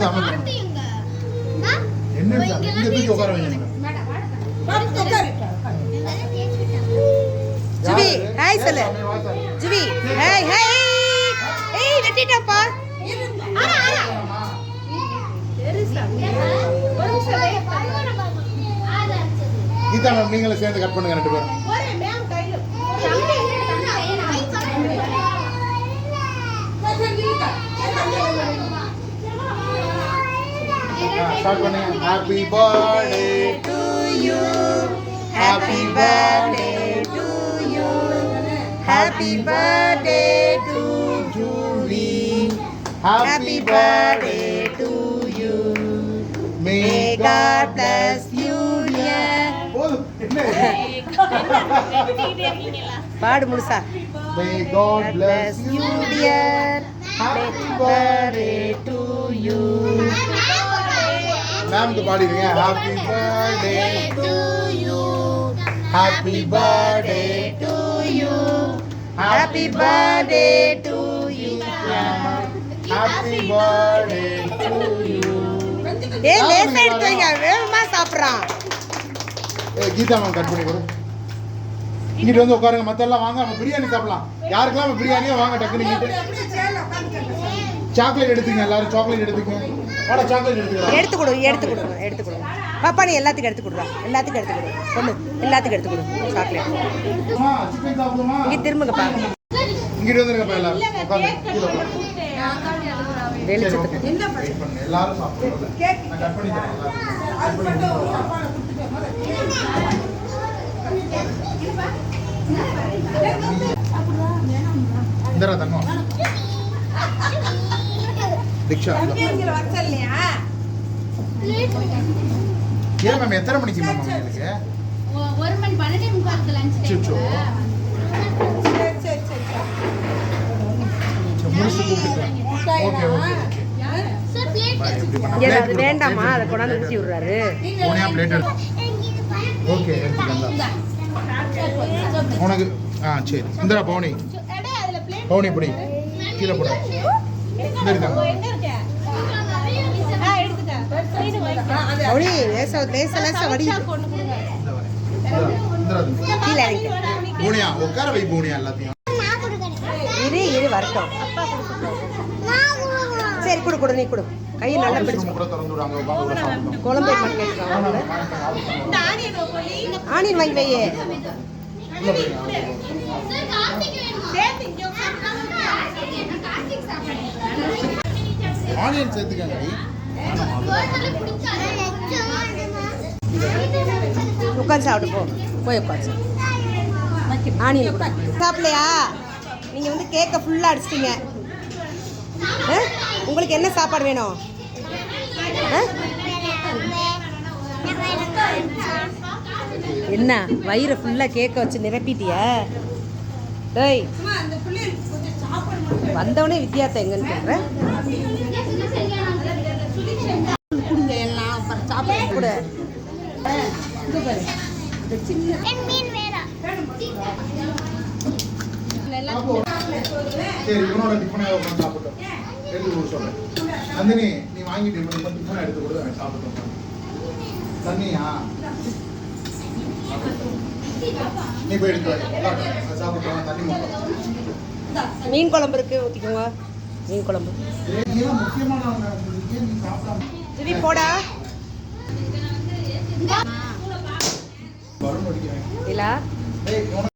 அது அமைக்க என்ன சாமி? இங்க தூக்கி உட்கார வைங்க. ஜுவி யாரு? ஹாய் சொல்லு. Juvi hi hi. ஏய் வெட்டிட்டப்பா. கீதா மேம் நீங்களும் சேர்ந்து கட் பண்ணுங்க ரெண்டு பேரும். ஸ்டார்ட் பண்ணுங்க happy birthday to you happy birthday to you happy birthday to Julie happy birthday to you may may God bless you dear போதும் என்ன பாடு முழுசா may God God bless bless you you dear Happy Happy birthday to you மேம்க்கு பாடிடுங்க happy birthday to you happy birthday to you. Happy birthday to you. Happy birthday to you ஏ லேசா எடுத்து வைங்க. வேகமா சாப்பிடுறான் ஏ கீதா மேம் கட் பண்ணி கொடு. இங்கிட்டு வந்து உட்காருங்க. மத்த எல்லாம் வாங்க. நம்ம பிரியாணி சாப்பிடலாம். யாருக்கெல்லாம் பிரியாணியோ வாங்க டக்குனு இங்கிட்டு. சாக்லேட் எடுத்துங்க எல்லாரும் சாக்லேட் எடுத்துங்க வாடா சாக்லேட் எடுத்துக்கலாம் எடுத்து கொடு எடுத்து கொடுங்க எடுத்து கொடுங்க பாப்பா நீ எல்லாத்துக்கும் எடுத்து கொடுறா எல்லாத்துக்கும் எடுத்து கொடு. பொண்ணு எல்லாத்துக்கும் எடுத்து கொடு சாக்லேட் இங்கே திரும்புங்கப்பா. இங்கிட்டு வந்துருங்கப்பா எல்லாரும். வெளிச்சத்துக்கு. எல்லாரும் கட். கட் பண்ணி. இந்தரா தங்கம். தீக்ஷா. ஏன் மேம் எத்தனை மணிக்கு மேம் உங்களுக்கு ஒரு மணி பன்னெண்டே முக்காலுக்கு லஞ்ச் கூப்பிட்டுக்கலாம் ஓகே ஓகே அது வேண்டாமா? அதை கொண்டாந்து ஊற்றி விடுறாரு ஓகே உனக்கு ஆ சரி. இந்தரா பவுனி அதுல பிளேட் பவுனி இப்படி கீழே போட. அவனி லேசா லேசா லேசா வடியுது கீழே பூனியா உட்கார வை பூனியா எல்லாத்தையும். இரு இரு வரட்டும். சரி கொடு கொடு நீ கொடு. கையை நல்லா பிடிச்சு குழம்பு ஆனியன் வாங்கி வையே. ஆனியன் சேர்த்துக்கங்க. உட்காந்து சாப்பிட்டு போ. போய் உட்காந்து ஆனியன் சாப்பிடலையா? நீங்கள் வந்து கேக்கை ஃபுல்லாக அடிச்சிட்டீங்க. ஆ? உங்களுக்கு என்ன சாப்பாடு வேணும்? ஆ? என்ன? வயிறை ஃபுல்லாக கேக்கை வச்சு நிரப்பிட்டியா? டேய். வந்தவனே வித்தியாசம் எங்கன்னு கேட்குறேன் கூட. சரி இவனோட டிஃபனை உட்காந்து சாப்பிட்டோம் கொடுக்க சொல்றேன் நந்தினி நீ வாங்கிட்டு டிஃபனை எடுத்து அவன் சாப்பிட்டோம் தண்ணியா? நீ போய் எடுத்து வை சாப்பிட்டோம் தண்ணி மட்டும் மீன் குழம்பு இருக்கு ஊற்றிக்கோங்க மீன் குழம்பு. திவி போடா. இல்லா.